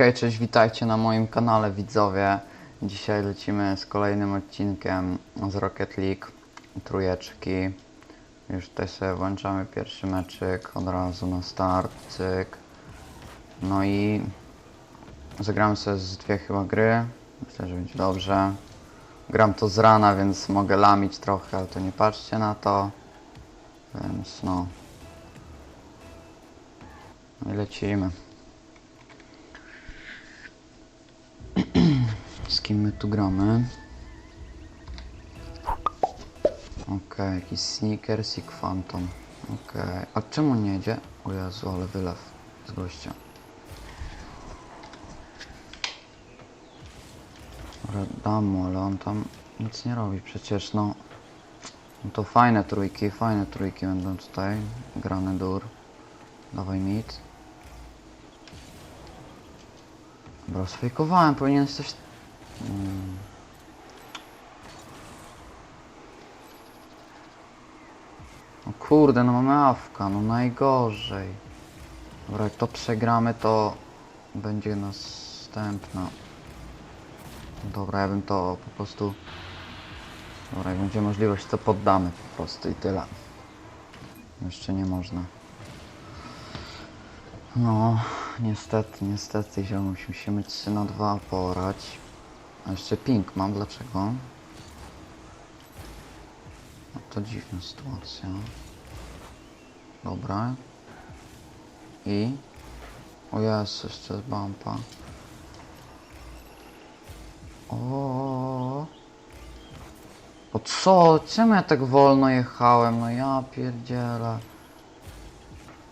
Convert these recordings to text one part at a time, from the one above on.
Hej, cześć, witajcie na moim kanale widzowie. Dzisiaj lecimy z kolejnym odcinkiem z Rocket League trójeczki. Już tutaj sobie włączamy pierwszy meczyk od razu na start, cyk. No i zagramy sobie z dwie chyba gry. Myślę, że będzie dobrze. Gram to z rana, więc mogę lamić trochę, ale to nie patrzcie na to. Więc no. No i lecimy. Z kim my tu gramy? Okej, jakiś Sneakers i Phantom. Okej, a czemu nie jedzie? O Jezu, ale wylew z gościa. Dam mu, ale on tam nic nie robi przecież, no. No to fajne trójki, fajne trójki będą tutaj. Grany dur. Dawaj mit. Dobra, sfejkowałem, powinien coś... Mm. O kurde, no mamy awka, no najgorzej. Dobra, jak to przegramy, to będzie następna. Dobra, ja bym to po prostu... Dobra, jak będzie możliwość, to poddamy po prostu i tyle. Jeszcze nie można. No, niestety, niestety, ziomuś, musimy 3 na 2 porać. A jeszcze ping mam, dlaczego? No to dziwna sytuacja. Dobra. I? O jest, jeszcze z bumpa. O. O co? Czemu ja tak wolno jechałem? No ja pierdzielę.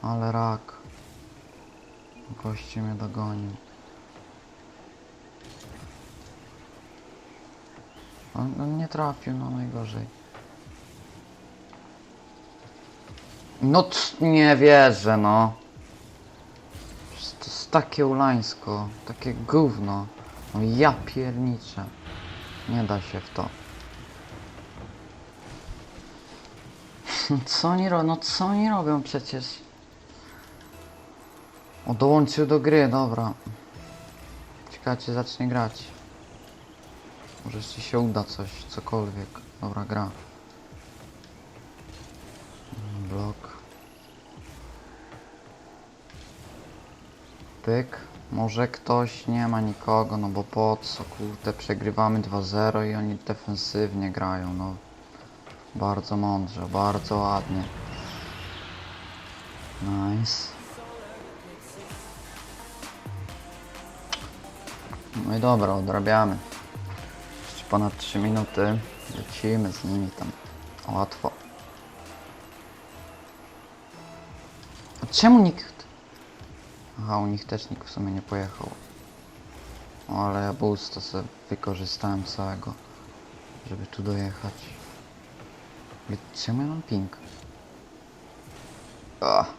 Ale rak. Goście mnie dogonił. On, on nie trafił, no najgorzej. No nie wierzę, no. To jest takie ulańsko, takie gówno. No ja pierniczę. Nie da się w to. Co oni robią? No co oni robią przecież? O, dołączył do gry, dobra. Ciekawe, czy zacznie grać. Może ci się uda coś, cokolwiek. Dobra, gra. Blok. Pyk. Może ktoś, nie ma nikogo, no bo po co, kurde, przegrywamy 2-0 i oni defensywnie grają, no. Bardzo mądrze, bardzo ładnie. Nice. No i dobra, odrabiamy. Ponad 3 minuty. Lecimy z nimi tam. Łatwo. A czemu nikt... Aha, u nich też nikt w sumie nie pojechał. O, ale ja boost to sobie wykorzystałem całego, żeby tu dojechać. Ale Czemu ja mam ping? Ach.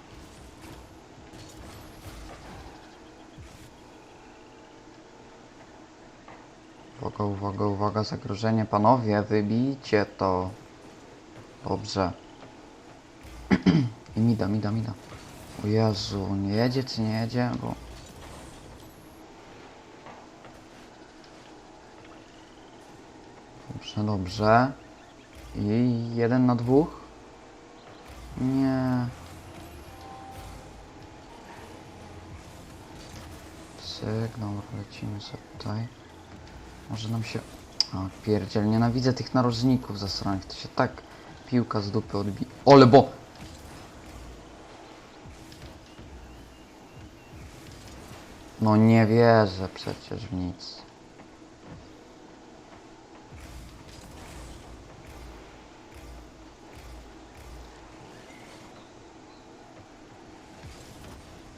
Uwaga, uwaga, uwaga, zagrożenie. Panowie, wybijcie to. Dobrze. I mida, mida, mida. O Jezu, nie jedzie czy nie jedzie? Bo... Dobrze, dobrze. I jeden na dwóch? Nie. Dobra, lecimy sobie tutaj. Może nam się... O, pierdziel, nienawidzę tych narożników zasranych. To się tak piłka z dupy odbi... Ole, bo... No nie wierzę przecież w nic.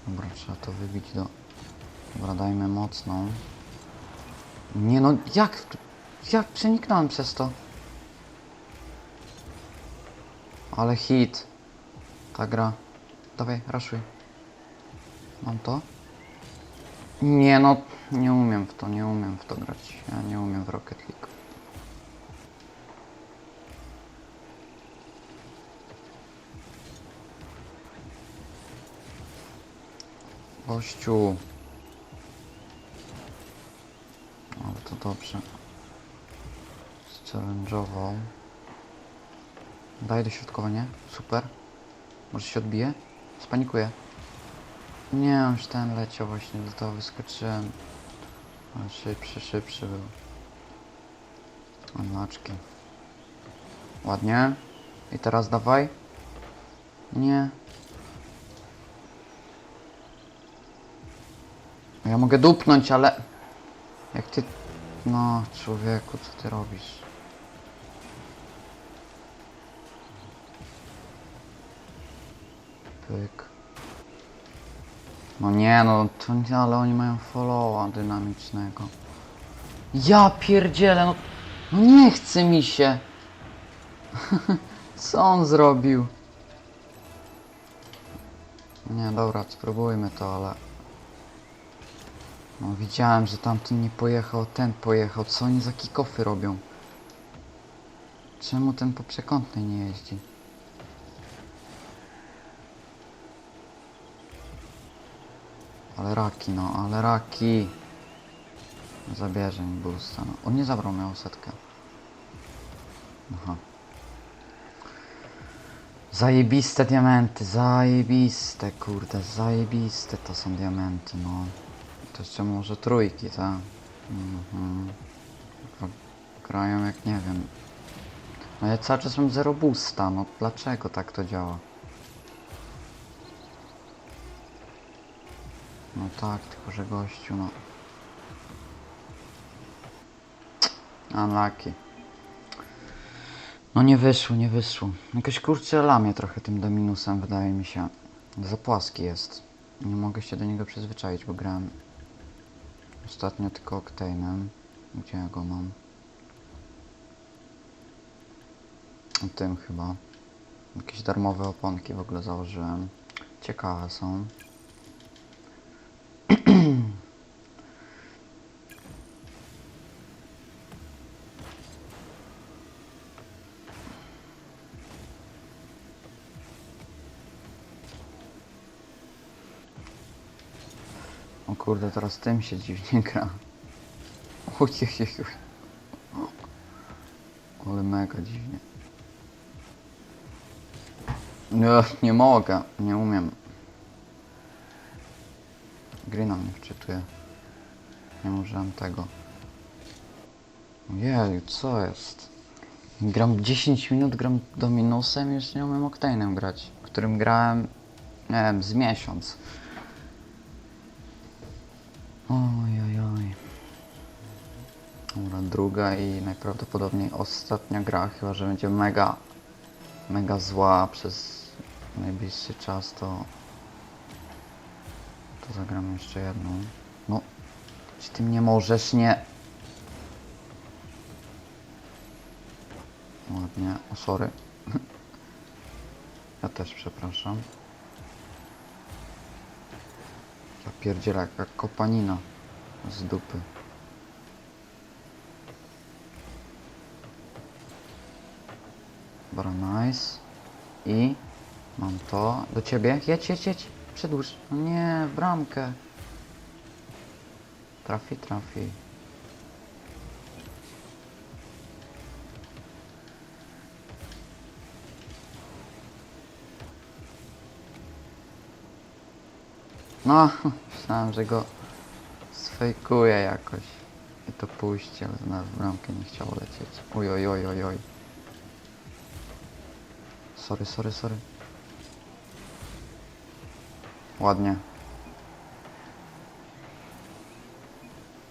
Dobra, trzeba to wybić do... Dobra, dajmy mocną. Nie no, jak? Jak przeniknąłem przez to? Ale hit. Ta gra. Dawaj, raszuj. Mam to? Nie no, nie umiem w to, nie umiem w to grać. Ja nie umiem w Rocket League. Gościu. Dobrze. Challenge'ował. Daję dośrodkowanie. Super. Może się odbije? Spanikuję. Nie, już ten leciał właśnie, do tego wyskoczyłem. Szybszy, szybszy był. Maczki. Ładnie. I teraz dawaj. Nie. Ja mogę dupnąć, ale... Jak ty... No, człowieku, co ty robisz? Pyk. No nie, no to nie, ale oni mają followa dynamicznego. Ja pierdzielę, no... No nie chce mi się. Co on zrobił? Nie, dobra, spróbujmy to, ale... No widziałem, że tamten nie pojechał, ten pojechał. Co oni za kikofy robią? Czemu ten po przekątnej nie jeździ? Ale raki, no, ale raki. Zabierze mi boosta, no. On nie zabrał miał setkę. Aha. Zajebiste diamenty, zajebiste, kurde, zajebiste to są diamenty, no. Jeszcze może trójki, tak? Mhm. Grają jak nie wiem. No ja cały czas mam zero boosta, no dlaczego tak to działa? No tak, tylko że gościu, no. Unlucky. No nie wyszło, nie wyszło. Jakoś kurczę lamie trochę tym dominusem, wydaje mi się. Za płaski jest. Nie mogę się do niego przyzwyczaić, bo grałem ostatnio tylko Octane'em. Gdzie ja go mam? Tym chyba. Jakieś darmowe oponki w ogóle założyłem. Ciekawe są. O kurde, teraz tym się dziwnie gra. Ojej, Ale mega dziwnie. Nie, nie mogę, nie umiem. Gry na mnie wczytuje. Nie użyłem tego. Jeju, co jest? Gram 10 minut, gram do minusem już nie umiem Octane'em grać. Którym grałem, nie wiem, z miesiąc. Oj, oj, oj. Dobra, druga i najprawdopodobniej ostatnia gra, chyba że będzie mega, mega zła przez najbliższy czas, to to zagram jeszcze jedną. No, czy ty mnie możesz nie... Ładnie, o sorry. ja też przepraszam. Ja pierdzielę jaka kopanina z dupy. Dobra, nice. I mam to. Do ciebie. Jedź, jedź, jedź. Przedłuż. No nie, bramkę. Trafi, trafi. No, myślałem, że go sfejkuję jakoś. I to pójście, ale na bramkę nie chciało lecieć. Oj, oj, oj, oj, oj. Sorry, sorry, sorry. Ładnie.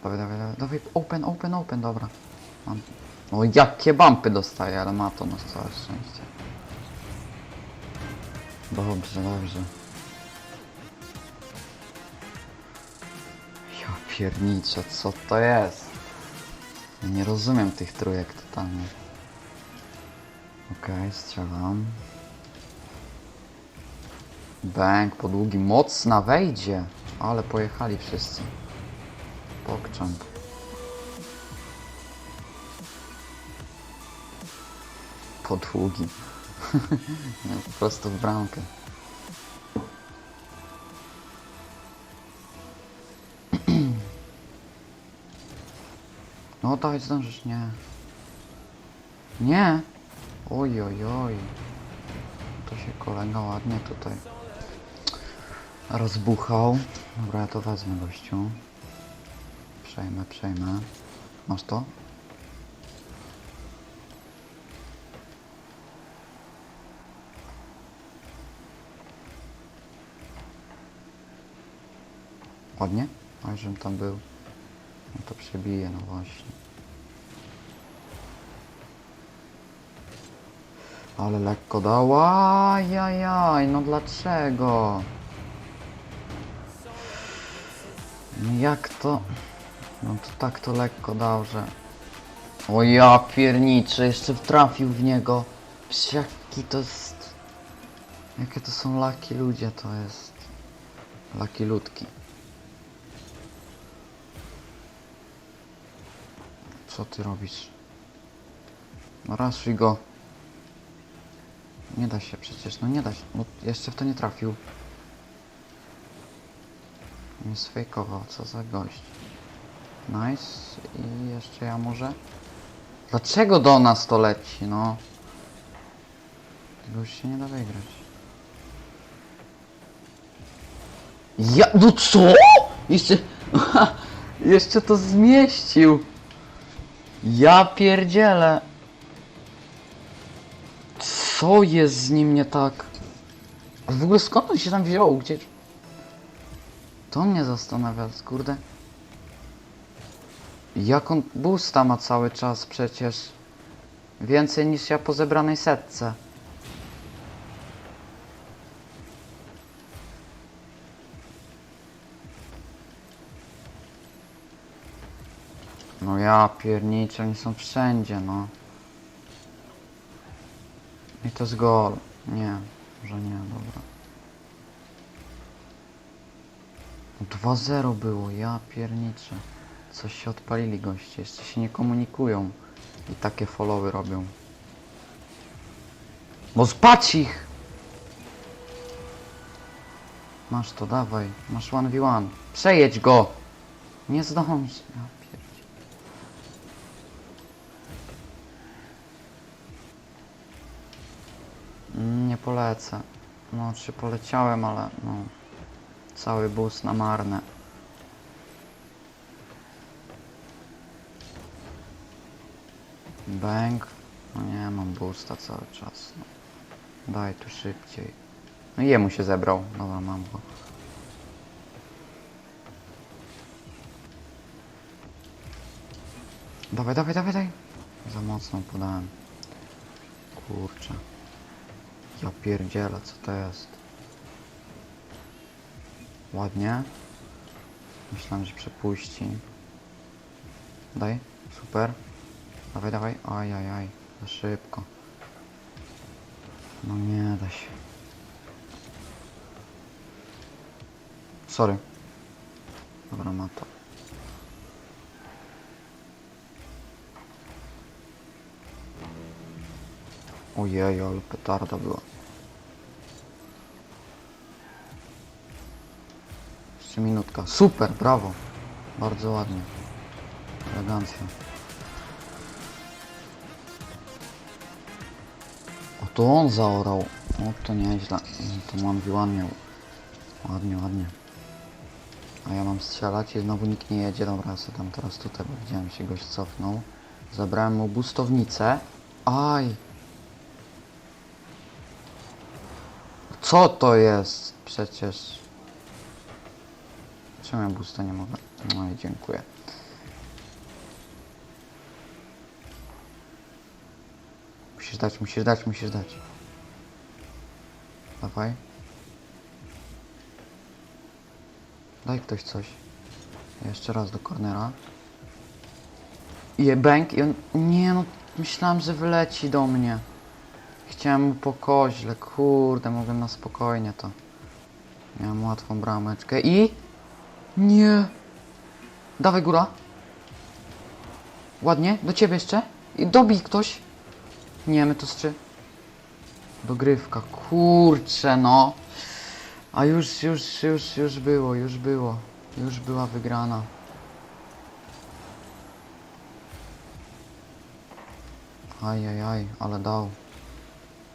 Dawaj, dawaj, dawaj, dawaj, open, open, open, dobra. Mam. O, jakie bumpy dostaję, ale ma to na całe szczęście. Dobrze, dobrze. Ja pierniczę, co to jest? Nie rozumiem tych trójek totalnie. Okej, strzelam. Bęk po długim, mocna wejdzie. Ale pojechali wszyscy. Pokczamp. Po długim. Nie, po prostu w bramkę. No dawaj, zdążysz, nie. Nie! Oj, oj, oj. To się kolega ładnie tutaj rozbuchał. Dobra, ja to wezmę, gościu. Przejmę, przejmę. Masz to? Ładnie? Oj, żebym tam był. No to przebije, no właśnie. Ale lekko dała. Ajajaj, no dlaczego? No jak to? No to tak to lekko dał, że... O ja pierniczę, jeszcze trafił w niego. Przecież jaki to jest... Jakie to są laki ludzie, to jest... Laki ludki. Co ty robisz? No raszuj go. Nie da się przecież, no nie da się. No jeszcze w to nie trafił. Nie sfejkował, co za gość. Nice. I jeszcze ja może? Dlaczego do nas to leci, no? Tego już się nie da wygrać. Ja, no co? Jeszcze, jeszcze to zmieścił. Ja pierdzielę. Co jest z nim nie tak? A W ogóle skąd on się tam wziął? Gdzie? To mnie zastanawia, kurde. Jak on boosta ma cały czas przecież? Więcej niż ja po zebranej setce. No ja pierniczę, oni są wszędzie, no. I to jest gol. Nie, że nie, dobra. 2-0 było, ja pierniczę. Coś się odpalili goście, jeszcze się nie komunikują. I takie followy robią. Bo spać ich! Masz to, dawaj. Masz 1v1. Przejedź go! Nie zdąż. Ja Nie polecę. No, czy poleciałem, ale no. Cały bus na marne. Bęk. No nie, mam boosta cały czas. No. Daj tu szybciej. No i jemu się zebrał. Dobra, mam go. Dawaj, dawaj, dawaj, dawaj. Za mocno podałem. Kurczę. Ja pierdzielę, co to jest? Ładnie. Myślałem, że przepuści. Daj, super. Dawaj, dawaj. Aj, aj, aj. Za szybko. No nie da się. Sorry. Dobra, ma to. Ojej, ale petarda była. Jeszcze minutka. Super, brawo. Bardzo ładnie. Elegancja. O, to on zaorał. O, to nieźle. To mam w miał. Ładnie, ładnie. A ja mam strzelać i znowu nikt nie jedzie. Dobra, sobie tam teraz tutaj, bo widziałem się gość cofnął. Zabrałem mu bustownicę. Aj! Co to jest? Przecież... Czemu ja busta nie mogę? No i dziękuję. Musisz dać, musisz dać, musisz dać. Dawaj. Daj ktoś coś. Jeszcze raz do cornera. I bęk i on... Nie no, myślałem, że wyleci do mnie. Chciałem mu po koźle, kurde, mogłem na spokojnie to. Miałem łatwą brameczkę i... Nie! Dawaj góra. Ładnie, do ciebie jeszcze. I dobij ktoś. Nie, my to strzy... Dogrywka, kurczę no. A już, już, już, już było, już było. Już była wygrana. Ajajaj, ale dał.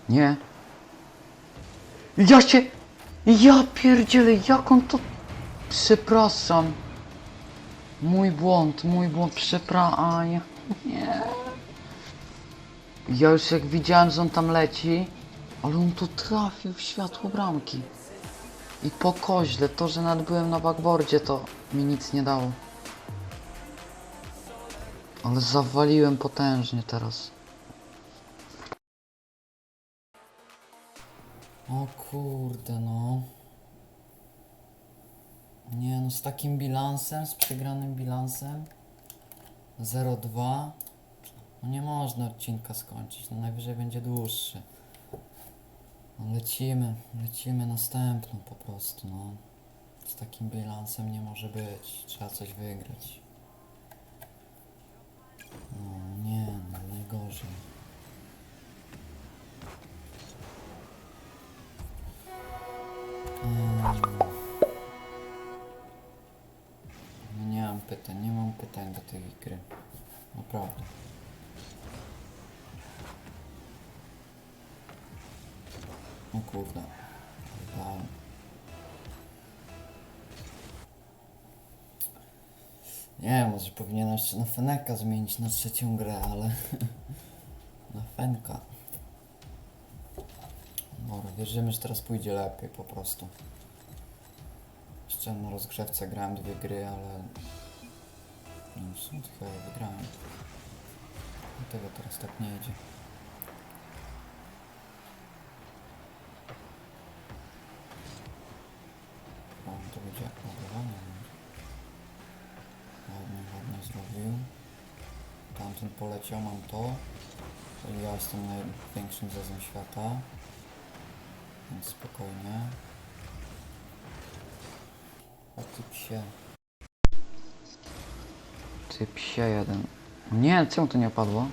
Nie. Ja się... Ja pierdzielę, jak on to... Przepraszam. Mój błąd, mój błąd, przepraszam. Nie. Ja już jak widziałem, że on tam leci, ale on tu trafił w światło bramki. I po koźle, to, że nawet byłem na backboardzie, to mi nic nie dało. Ale zawaliłem potężnie teraz. O kurde no. Nie no, z takim bilansem, z przegranym bilansem 0-2 No nie można odcinka skończyć, no najwyżej będzie dłuższy. No lecimy, lecimy następną po prostu, no. Z takim bilansem nie może być, trzeba coś wygrać. No nie, no najgorzej. O kurde. Dałem. Nie może powinienem jeszcze na Feneka zmienić na trzecią grę, ale... na Fenka. Dobra, wierzymy, że teraz pójdzie lepiej po prostu. Jeszcze na rozgrzewce grałem dwie gry, ale... No w sumie chyba wygrałem. Dlatego teraz tak nie idzie. O, to będzie nagrywanie. Ładnie, ładnie zrobił. Tamten poleciał, mam to. Ja jestem największym zezem świata. Więc spokojnie. O ty psie. Ty psie jeden. Nie, czemu to nie opadło?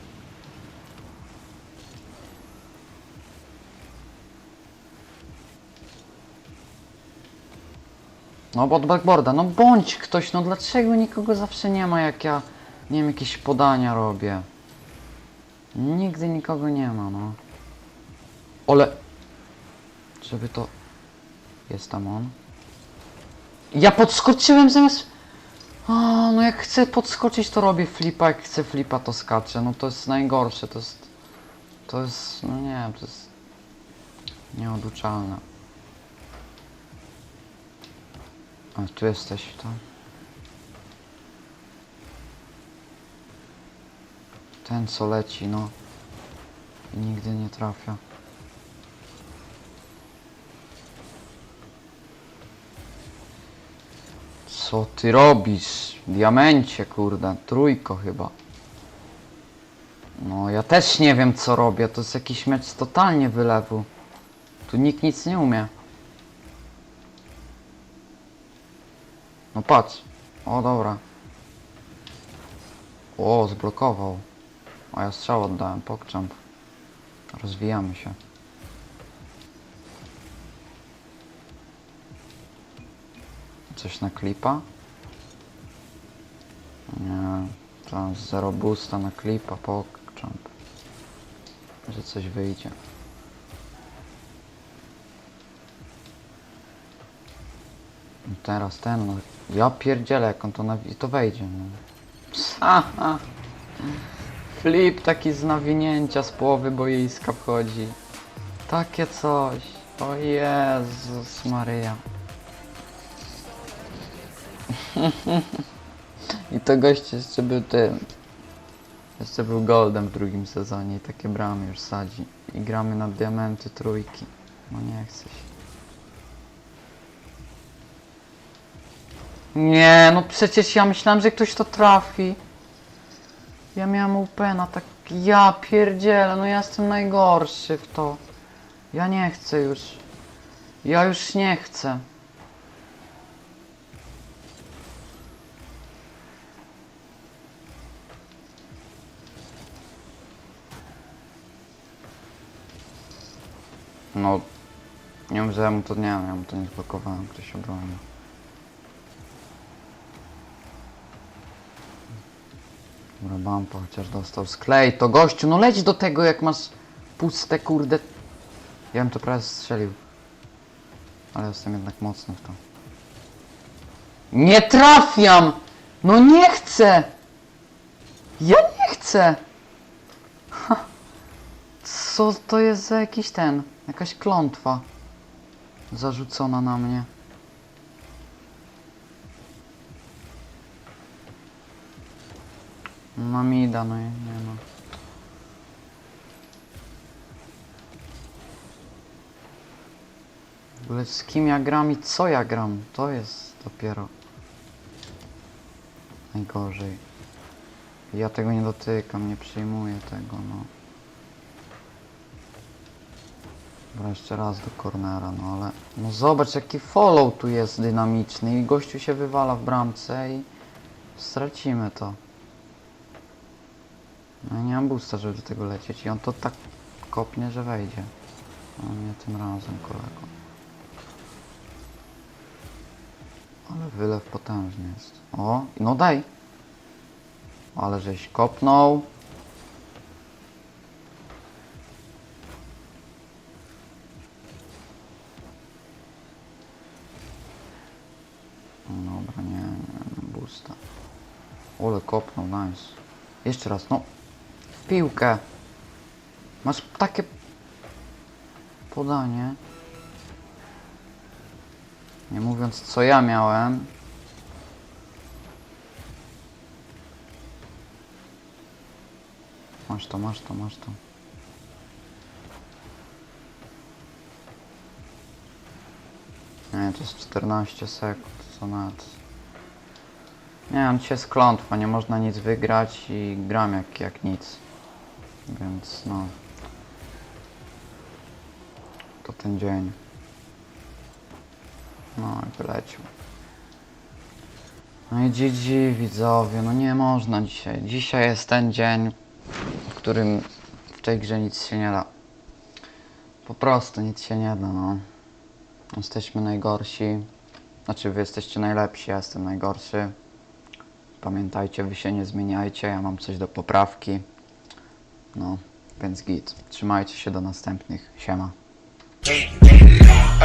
No od backboarda, no bądź ktoś, no dlaczego nikogo zawsze nie ma jak ja, nie wiem, jakieś podania robię. Nigdy nikogo nie ma, no. Ole... Żeby to... Jest tam on. Ja podskoczyłem zamiast... A, no jak chcę podskoczyć to robię flipa, jak chcę flipa to skaczę. No to jest najgorsze, to jest... To jest... no nie wiem, to jest... Nieoduczalne. A, tu jesteś, to. Ten co leci, no. I nigdy nie trafia. Co ty robisz? Diamencie, kurde. Trójko chyba. No, ja też nie wiem co robię. To jest jakiś mecz totalnie wylewu. Tu nikt nic nie umie. No patrz. O, dobra. O, zblokował. A ja strzał oddałem, pokczamp. Rozwijamy się. Coś na klipa? Nie, to zero boosta na klipa, pokczamp. Że coś wyjdzie. Teraz ten, no. Ja pierdzielę, jak on to nawi- to wejdzie, no. Haha. Flip taki z nawinięcia z połowy boiska wchodzi. Takie coś. O Jezus Maryja. I to gość jeszcze był tym. Jeszcze był Goldem w drugim sezonie i takie bramy już sadzi. I gramy na diamenty trójki. No nie chcę się. Nie, no przecież ja myślałem, że ktoś to trafi. Ja miałem UP na tak... Ja pierdzielę, no ja jestem najgorszy w to. Ja nie chcę już. Ja już nie chcę. No, nie wiem, że ja mu to nie ja mu to nie zblokowałem, ktoś obronił. Dobra, bampa chociaż dostał. Sklej to gościu, no leć do tego jak masz puste kurde. Ja bym to prawie strzelił. Ale jestem jednak mocny w to. Nie trafiam! No nie chcę! Ja nie chcę! Ha. Co to jest za jakiś ten? Jakaś klątwa zarzucona na mnie. Mamida, no i nie no. W ogóle z kim ja gram i co ja gram? To jest dopiero najgorzej. Ja tego nie dotykam, nie przyjmuję tego, no. Dobra, jeszcze raz do cornera, no ale... No zobacz jaki follow tu jest dynamiczny i gościu się wywala w bramce i... Stracimy to. No nie mam boosta, żeby do tego lecieć i on to tak kopnie, że wejdzie. No nie tym razem, kolego. Ale wylew potężny jest. O, no daj. Ale żeś kopnął. No Dobra, nie, nie boosta. Ole kopnął, nice. Jeszcze raz, no. Piłkę. Masz takie podanie. Nie mówiąc co ja miałem. Masz to, masz to, masz to. Nie, to jest 14 sekund, co nawet. Nie wiem, dzisiaj jest klątwa, nie można nic wygrać i gram jak, jak nic. Więc no. To ten dzień. No i wyleciał. No i GG widzowie, no nie można dzisiaj. Dzisiaj jest ten dzień, w którym w tej grze nic się nie da. Po prostu nic się nie da, no. Jesteśmy najgorsi. Znaczy wy jesteście najlepsi, ja jestem najgorszy. Pamiętajcie, wy się nie zmieniajcie, ja mam coś do poprawki. No, więc git. Trzymajcie się do następnych. Siema.